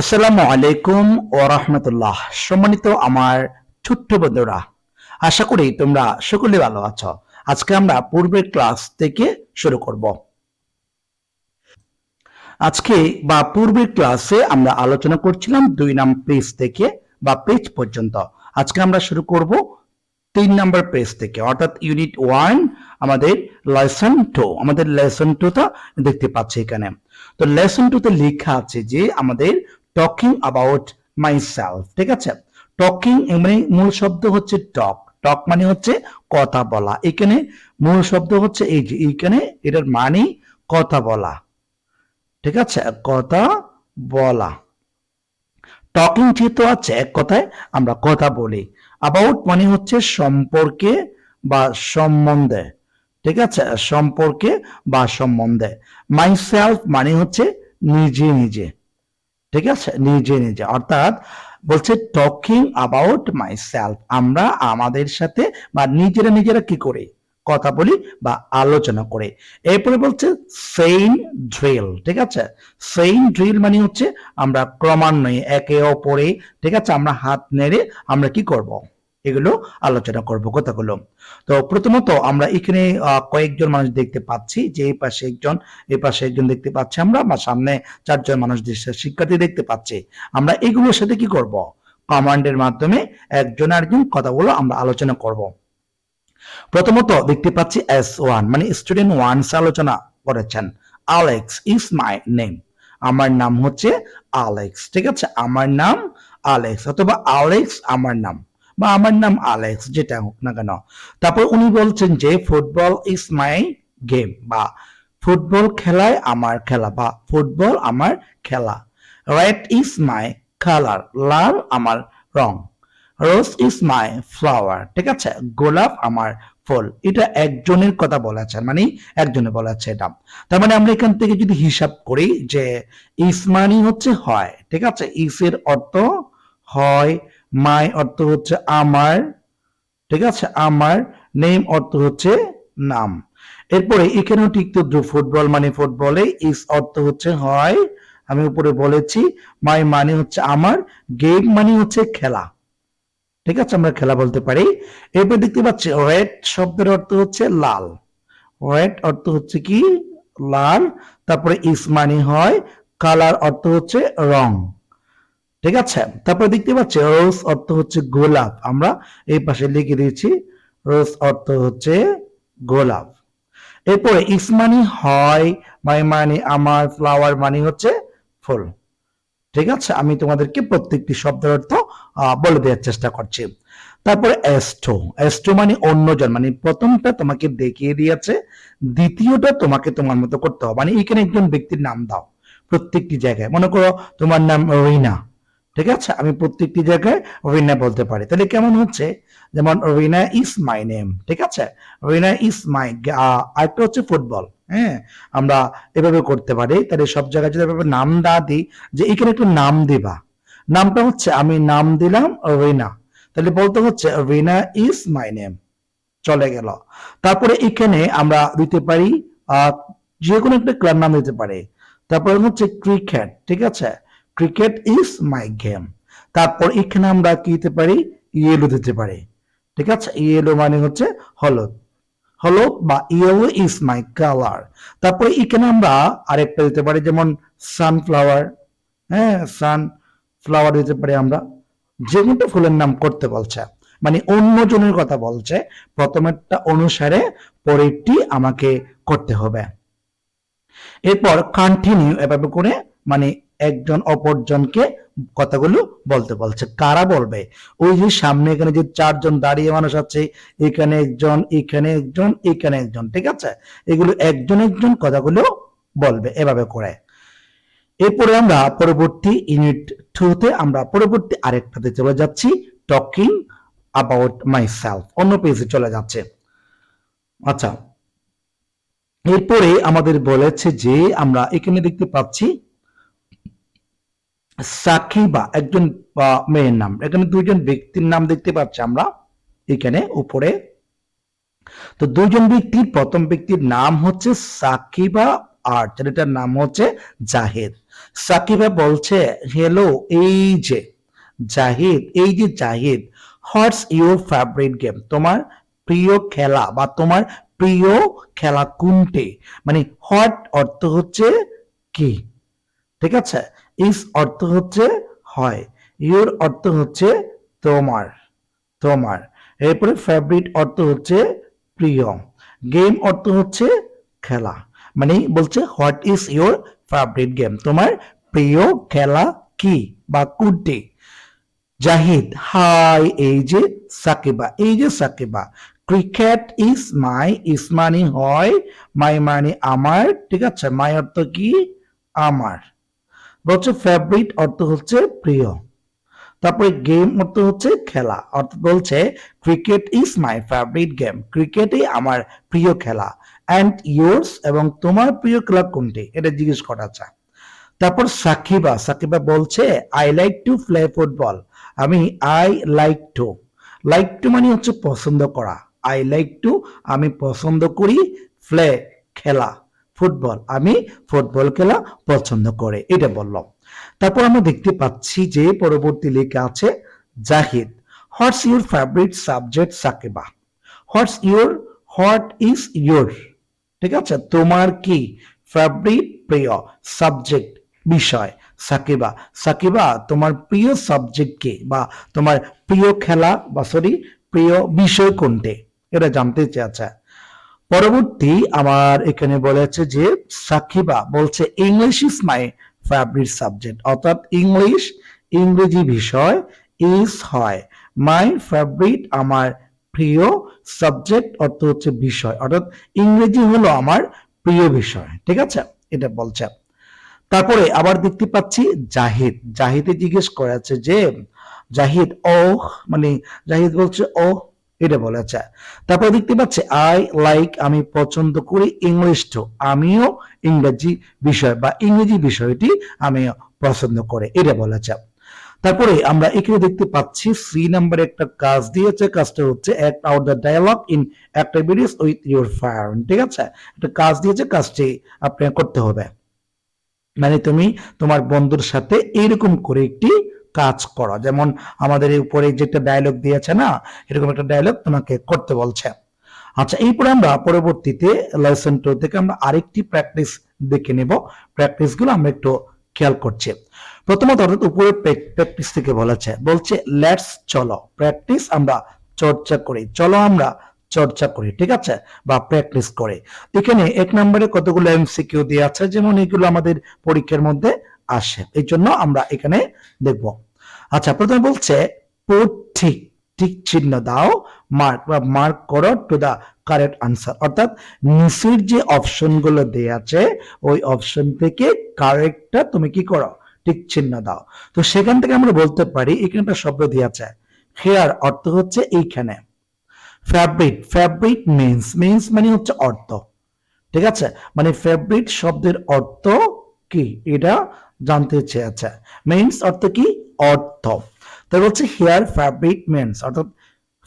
আসসালামু আলাইকুম ও রহমতুল্লাহ। সম্মানিত আমার ছোট্ট বন্ধুরা, আশা করি তোমরা সকলে ভালো আছো। আজকে আমরা পূর্বের ক্লাস থেকে শুরু করব। আজকে বা পূর্বের ক্লাসে আমরা আলোচনা করছিলাম দুই নাম পেজ থেকে বা পেজ পর্যন্ত। আজকে আমরা শুরু করব তিন নাম্বার পেজ থেকে, অর্থাৎ ইউনিট ওয়ান, আমাদের লেসন টু। আমাদের লেসন টুটা দেখতে পাচ্ছি এখানে। তো লেসন টুতে লেখা আছে যে আমাদের টকিং অ্যাবাউট মাই সেলফ ঠিক আছে? টকিং মানে মূল শব্দ হচ্ছে টক টক মানে হচ্ছে কথা বলা। এখানে মূল শব্দ হচ্ছে এই যে, এইখানে এটার মানে কথা বলা। ঠিক আছে? কথা বলা। টকিং যেহেতু আছে, এক কথায় আমরা কথা বলি। অ্যাবাউট মানে হচ্ছে সম্পর্কে বা সম্বন্ধে। ঠিক আছে? সম্পর্কে বা সম্বন্ধে। মাই সেলফ মানে হচ্ছে নিজে নিজে। ঠিক আছে? নিজে নিজে। অর্থাৎ বলছে টকিং অ্যাবাউট মাই সেলফ আমরা আমাদের সাথে বা নিজেরা নিজেরা কি করে? কথা বলি বা আলোচনা করে। এরপরে বলছে সেইন ড্রিল ঠিক আছে? সেইন ড্রিল মানে হচ্ছে, আমরা ক্রমান্বয়ে একে অপরে, ঠিক আছে? আমরা হাত নেড়ে আমরা কি করব? এগুলো আলোচনা করব কথাগুলো। তো প্রথমত আমরা এখানে কয়েকজন মানুষ দেখতে পাচ্ছি যে এই পাশে একজন, এই পাশে একজন দেখতে পাচ্ছি আমরা, বা সামনে চারজন মানুষ শিক্ষার্থী দেখতে পাচ্ছি। আমরা এগুলোর সাথে কি করব? কমান্ডের মাধ্যমে একজন আরেকজন কথাগুলো আমরা আলোচনা করব। প্রথমত দেখতে পাচ্ছি এস ওয়ান মানে স্টুডেন্ট ওয়ান আলোচনা করেছেন। আলেক্স ইজ মাই নেম আমার নাম হচ্ছে আলেক্স ঠিক আছে? আমার নাম আলেক্স অথবা আলেক্স আমার নাম। বা আমার নাম আলেক্স যেটা হোক না কেন। তারপর উনি বলছেন যে ফুটবল ইজ মাই গেম বা ফুটবল খেলায় আমার খেলা বা ফুটবল আমার খেলা। রেড ইজ মাই কালার লাল আমার রং। রোজ ইজ মাই ফ্লাওয়ার ঠিক আছে? গোলাপ আমার ফুল। এটা একজনের কথা বলেছেন মানে একজনে বলেছে এটা। তার মানে আমরা এখান থেকে যদি হিসাব করি যে ইস মানি হচ্ছে হয় ঠিক আছে? ইসের অর্থ হয় মাই অর্থ হচ্ছে আমার, ঠিক আছে? আমার নেম অর্থ হচ্ছে নাম। এরপরে এখানেও ঠিক তো ফুটবল মানে ফুটবলে ইস অর্থ হচ্ছে হয়। আমি উপরে বলেছি মাই মানে হচ্ছে আমার গেম মানে হচ্ছে খেলা। ঠিক আছে? আমরা খেলা বলতে পারি। এরপর দেখতে পাচ্ছি রেড শব্দের অর্থ হচ্ছে লাল। রেড অর্থ হচ্ছে কি? লাল। তারপরে ইস মানে হয় কালার অর্থ হচ্ছে রং। ঠিক আছে? তারপরে দেখতে পাচ্ছি, রোজ অর্থ হচ্ছে গোলাপ। আমরা এই পাশে লিখে দিয়েছি, রোজ অর্থ হচ্ছে গোলাপ। এরপরে ইস মানি হয় মাই মানে আমার ফ্লাওয়ার মানে হচ্ছে ফুল। ঠিক আছে? আমি তোমাদেরকে প্রত্যেকটি শব্দের অর্থ বলে দেওয়ার চেষ্টা করছি। তারপরে এস্টো এস্টো মানে অন্যজন মানে প্রথমটা তোমাকে দেখিয়ে দিয়েছে, দ্বিতীয়টা তোমাকে তোমার মতো করতে হবে। মানে এখানে একজন ব্যক্তির নাম দাও, প্রত্যেকটি জায়গায়। মনে করো, তোমার নাম রিনা ঠিক আছে? আমি প্রত্যেকটি জায়গায় রিনা বলতে পারি। তাহলে কেমন হচ্ছে? যেমন রিনা ইজ মাই নেম ঠিক আছে? রিনা ইজ মাই আরেকটা হচ্ছে ফুটবল হ্যাঁ? আমরা এভাবে করতে পারি। তাহলে সব জায়গায় যদি এভাবে নাম দিই, যে এখানে একটু নাম দিবা। নামটা হচ্ছে, আমি নাম দিলাম রিনা তাহলে বলতে হচ্ছে রিনা ইজ মাই নেম চলে গেল। তারপরে এখানে আমরা দিতে পারি যে কোনো একটা ক্লাব নাম দিতে পারি। তারপরে হচ্ছে ক্রিকেট ঠিক আছে? ক্রিকেট ইজ মাই গেম তারপর এখানে আমরা কি দিতে পারি? ইয়েলো দিতে পারি। ঠিক আছে? ইয়েলো মানে হচ্ছে হলুদ। হলুদ বা ইয়েলো ইজ মাই কালার তারপরে এখানে আমরা আরেকটা দিতে পারি, যেমন সানফ্লাওয়ার হ্যাঁ সানফ্লাওয়ার দিতে পারি আমরা। যে কোনো ফুলের নাম করতে বলছে। মানে অন্য জনের কথা বলছে। প্রথমেরটা অনুসারে পরেরটি আমাকে করতে হবে। এরপর কন্টিনিউ এভাবে করে মানে একজন অপরজনকে কথাগুলো বলতে বলছে। কারা বলবে? ওই যে সামনে এখানে যে চারজন দাঁড়িয়ে মানুষ আছে, এখানে একজন এখানে একজন এখানে একজন, ঠিক আছে? এগুলো একজন একজন কথাগুলো বলবে এভাবে করে। এরপরে আমরা পরবর্তী ইউনিট টুতে আমরা পরবর্তী আরেকটাতে চলে যাচ্ছি টকিং অ্যাবাউট মাই সেলফ অন্য পেজে চলে যাচ্ছে। আচ্ছা এরপরে আমাদের বলেছে যে আমরা এখানে দেখতে পাচ্ছি সাকিবা, একজন মেয়ের নাম। এখানে দুইজন ব্যক্তির নাম দেখতে পাচ্ছি আমরা, এখানে উপরে। তো দুইজন ব্যক্তির, প্রথম ব্যক্তির নাম হচ্ছে সাকিবা আর ছেলেটার নাম হচ্ছে জাহেদ। সাকিবা বলছে হ্যালো এই যে জাহিদ, এই যে Zahid what's your favourite game তোমার প্রিয় খেলা বা তোমার প্রিয় খেলা কোনটি? মানে হোয়াট অর্থ হচ্ছে কি? ঠিক আছে? ইস অর্থ হচ্ছে হয়। ইউর অর্থ হচ্ছে তোমার। তোমার। এরপরে ফেভারিট অর্থ হচ্ছে প্রিয়। গেম অর্থ হচ্ছে খেলা। মানে বলছে what is your favourite game তোমার প্রিয় খেলা কি বা কোনটি? জাহিদ হাই এই যে সাকিবা, এই যে সাকিবা। ক্রিকেট ইজ মাই ইস মানে হয় মাই মানে আমার, ঠিক আছে? মাই অর্থ কি? আমার। বলছে ফেভারিট অর্থ হচ্ছে প্রিয়। তারপরে গেম অর্থ হচ্ছে খেলা। অর্থাৎ বলছে cricket is my favourite game ক্রিকেটই আমার প্রিয় খেলা। অ্যান্ড ইয়োর্স এবং তোমার প্রিয় খেলা কোনটি? এটা জিজ্ঞেস করা যায় তারপর সাকিবা। সাকিবা বলছে I like to play football আমি I like to like to মানে হচ্ছে পছন্দ করা। আই লাইক টু আমি পছন্দ করি প্লে খেলা। ফুটবল। আমি ফুটবল খেলা পছন্দ করে, এটা বললাম। তারপর আমরা দেখতে পাচ্ছি যে পরবর্তী লেখা আছে Zahid. What's your favourite subject Sakiba? What's your what is your ঠিক আছে? তোমার কি ফেভারিট প্রিয় সাবজেক্ট বিষয়? সাকিবা সাকিবা, তোমার প্রিয় সাবজেক্ট কি? বা তোমার প্রিয় খেলা, বা সরি প্রিয় বিষয় কোনটি? এটা জানতে চেয়েছে। পরবর্তী আমার এখানে বলেছে যে সাকিবা বলছে English is my favourite subject অর্থাৎ ইংলিশ ইংরেজি বিষয় ইজ হয়। মাই ফেভারিট আমার প্রিয় সাবজেক্ট অর্থ হচ্ছে বিষয়, অর্থাৎ ইংরেজি হলো আমার প্রিয় বিষয়, ঠিক আছে? এটা বলছে। তারপরে আবার দেখতে পাচ্ছি জাহিদ, জাহিদে জিজ্ঞেস করেছে যে, জাহিদ ও মানে জাহিদ বলছে ও এটা বলেছে তারপর দেখতে পাচ্ছি আই লাইক আমি পছন্দ করি ইংলিশ টু আমিও ইংরেজি বিষয় বা ইংরেজি বিষয়টি আমিও পছন্দ করে, এটা বলেছে তারপরে আমরা এখানে দেখতে পাচ্ছি সি নাম্বারে একটা কাজ দিয়েছে, কাজটা হচ্ছে act out the dialogue in activities with your friend ঠিক আছে? একটা কাজ দিয়েছে, কাজটি আপনাকে করতে হবে। মানে তুমি তোমার বন্ধুর সাথে এইরকম করে একটি কাজ করো। যেমন আমাদের উপরে যেটা ডায়লগ দিয়েছে না, এরকম একটা ডায়লগ তোমাকে করতে বলছে। আচ্ছা এরপরে আমরা পরবর্তীতে লেসন টু থেকে আমরা আরেকটি প্র্যাকটিস দেখে নেব। প্র্যাকটিসগুলো আমরা একটু খেয়াল করছি। প্রথমত অর্থাৎ উপরে প্র্যাকটিস থেকে বলেছে, বলছে লেটস চলো প্র্যাকটিস আমরা চর্চা করি। চলো আমরা চর্চা করি, ঠিক আছে? বা প্র্যাকটিস করে। এখানে এক নম্বরে কতগুলো এমসিকিউ দেওয়া আছে, যেমন এগুলো আমাদের পরীক্ষার মধ্যে আসে। এই জন্য আমরা এখানে দেখব। আচ্ছা প্রথমে বলছে পুট ঠিক ঠিক চিহ্ন দাও মার্ক বা মার্ক করো টু দা কারেক্ট আনসার অর্থাৎ নিচের যে অপশনগুলো দেয়া আছে, ওই অপশন থেকে কারেক্টটা তুমি কি করো ঠিক চিহ্ন দাও। তো সেখান থেকে আমরা বলতে পারি, এখানে একটা শব্দ দেওয়া আছে। হেয়ার অর্থ হচ্ছে এইখানে। ফেভারিট ফেভারিট মিন্স মিন্স মানে হচ্ছে অর্থ। ঠিক আছে? মানে ফেভারিট শব্দের অর্থ কি? এটা জানতে চেয়েছে। মিন্স অর্থ কি? অর্থ। তাই বলছে হেয়ার ফেভারিট মিন্স অর্থাৎ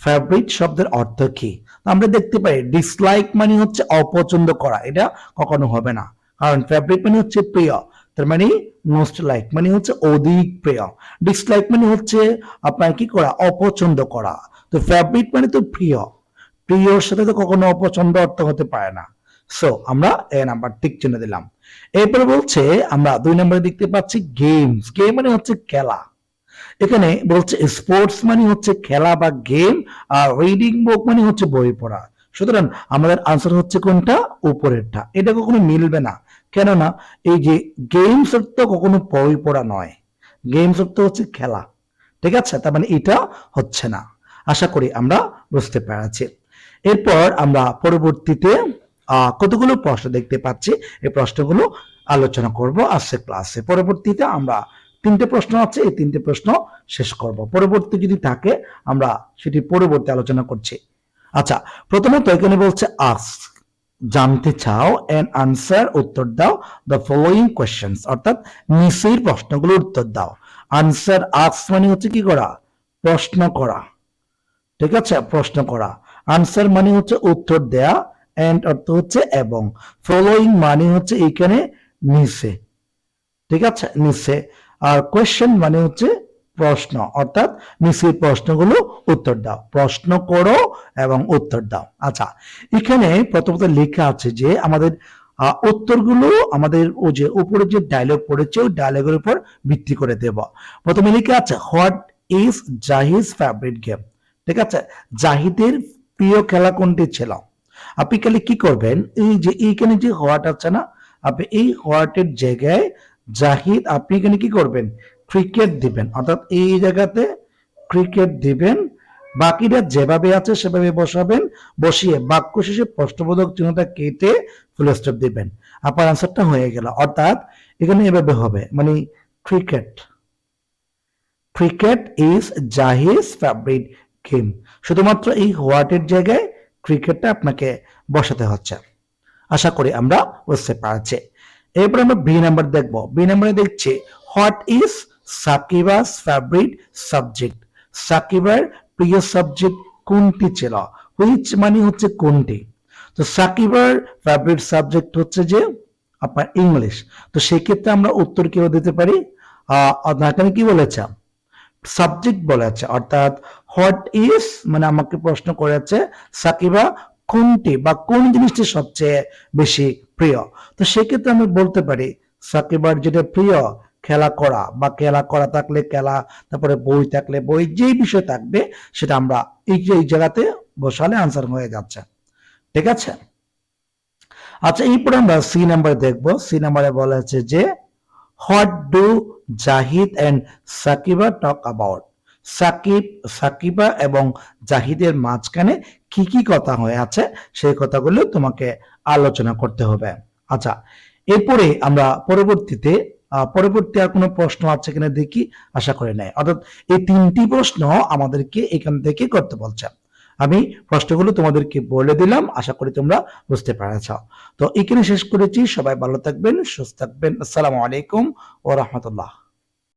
ফেভারিট শব্দের অর্থ কি? আমরা দেখতে পাই ডিসলাইক মানে হচ্ছে অপছন্দ করা। এটা কখনো হবে না। কারণ ফেভারিট মানে হচ্ছে প্রিয়। তার মানে মোস্ট লাইক মানে হচ্ছে অধিক প্রিয়। ডিসলাইক মানে হচ্ছে আপনার কি করা? অপছন্দ করা। তো ফেভারিট মানে তো প্রিয়। প্রিয়র সাথে তো কখনো অপছন্দ অর্থ হতে পারে না। সো আমরা এ নাম্বার ঠিক চিহ্ন দিলাম। এরপরে বলছে, আমরা দুই নম্বরে দেখতে পাচ্ছি গেমস গেম মানে হচ্ছে খেলা। এখানে বলছে স্পোর্টস মানে হচ্ছে খেলা বা গেম আর রিডিং বুক মানে হচ্ছে বই পড়া। সুতরাং আমাদের আনসার হচ্ছে কোনটা? উপরেরটা। এটা কখনো মিলবে না। কেননা এই যে গেমস তো কখনো বই পড়া নয়। গেমস তো হচ্ছে খেলা। ঠিক আছে? তার মানে এটা হচ্ছে না। আশা করি আমরা বুঝতে পেরেছি। এরপর আমরা পরবর্তীতে কতগুলো প্রশ্ন দেখতে পাচ্ছি? এই প্রশ্নগুলো আলোচনা করব আজকে ক্লাসে পরবর্তীতে আমরা তিনটে প্রশ্ন আছে, এই তিনটে প্রশ্ন শেষ করব। পরবর্তী যদি থাকে, আমরা সেটি পরবর্তী আলোচনা করছি। আচ্ছা প্রথমত এখানে বলছে আস্ক জানতে চাও এন্ড আনসার উত্তর দাও দ্য ফলোয়িং কোয়েশ্চেন্স অর্থাৎ নিচের প্রশ্নগুলোর উত্তর দাও। আনসার আস্ক মানে হচ্ছে কি করা? প্রশ্ন করা। ঠিক আছে? প্রশ্ন করা। আনসার মানে হচ্ছে উত্তর দেয়া এন্ড অর্থ হচ্ছে এবং। ফলোয়িং মানে হচ্ছে এখানে নিচে। ঠিক আছে? নিচে। আর কোয়েশ্চেন মানে হচ্ছে প্রশ্ন। অর্থাৎ নিচের প্রশ্নগুলো উত্তর দাও। প্রশ্ন করো এবং উত্তর দাও। আচ্ছা এখানে প্রথমত লেখা আছে যে আমাদের উত্তরগুলো আমাদের ও যে উপরে যে ডায়লগ পড়েছে, ওই ডায়লগের উপর ভিত্তি করে দেব। প্রথমে আছে হোয়াট ইজ জাহিজ ফেভারিট গেম ঠিক আছে? জাহিদের প্রিয় খেলা কোনটি ছিল? আপনি খালি কি করবেন? এই যে এইখানে যে হোয়াট আছে না, আপনি এই হোয়াটের জায়গায় জাহিদ, আপনি এখানে কি করবেন? ক্রিকেট দিবেন। অর্থাৎ এই জায়গাতে ক্রিকেট দিবেন। বাকিটা যেভাবে আছে সেভাবে বসাবেন। বসিয়ে বাক্য শেষে প্রশ্নবোধক চিহ্নটা কেটে ফুল স্টপ দিবেন। আপনার আনসারটা হয়ে গেল। অর্থাৎ এখানে এভাবে হবে। মানে ক্রিকেট ক্রিকেট ইজ জাহিজ ফেভারিট গেম শুধুমাত্র এই হোয়াটের জায়গায় ক্রিকেটটা আপনাকে বসাতে হচ্ছে। আশা করি আমরা বুঝতে পারছি। এরপর আমরা বি নাম্বার দেখব। বি নাম্বারে দেখছি what is Sakiba's favourite subject সাকিবার প্রিয় সাবজেক্ট কোনটি ছিল? হুইচ মানে হচ্ছে কোনটি? তো সাকিবার ফেভারিট সাবজেক্ট হচ্ছে যে আপনার ইংলিশ তো সেক্ষেত্রে আমরা উত্তর কেউ দিতে পারি? এখানে কি বলেছে সাবজেক্ট বলেছে, অর্থাৎ হোয়াট ইজ মানে আমাকে প্রশ্ন করেছে সাকিবা কোনটি বা কোন জিনিসটি সবচেয়ে বেশি প্রিয়। তো সেক্ষেত্রে আমি বলতে পারি সাকিবার যেটা প্রিয়, খেলা করা বা খেলা করা থাকলে খেলা, তারপরে বই থাকলে বই, যেই বিষয় থাকবে, সেটা আমরা এই যে এই জায়গাতে বসালে আনসার হয়ে যাচ্ছে। ঠিক আছে? আচ্ছা এরপরে আমরা সি নাম্বার দেখব। সি নাম্বারে বলা আছে যে, what do Zahid and Sakiba talk about? Sakib, Sakiba এবং জাহিদের মাঝখানে কি কি কথা হয়ে আছে সেই কথাগুলো তোমাকে আলোচনা করতে হবে। আচ্ছা এরপরে আমরা পরবর্তীতে পরবর্তী আর কোনো প্রশ্ন আছে কিনা দেখি, আশা করি নাই। অর্থাৎ এই তিনটি প্রশ্ন আমাদেরকে এখান থেকে করতে বলছে। আমি প্রশ্নগুলো তোমাদেরকে বলে দিলাম, আশা করি তোমরা বুঝতে পেরেছ। তো এখানে শেষ করেছি, সবাই ভালো থাকবেন, সুস্থ থাকবেন। আসসালামু আলাইকুম ও রহমতুল্লাহ।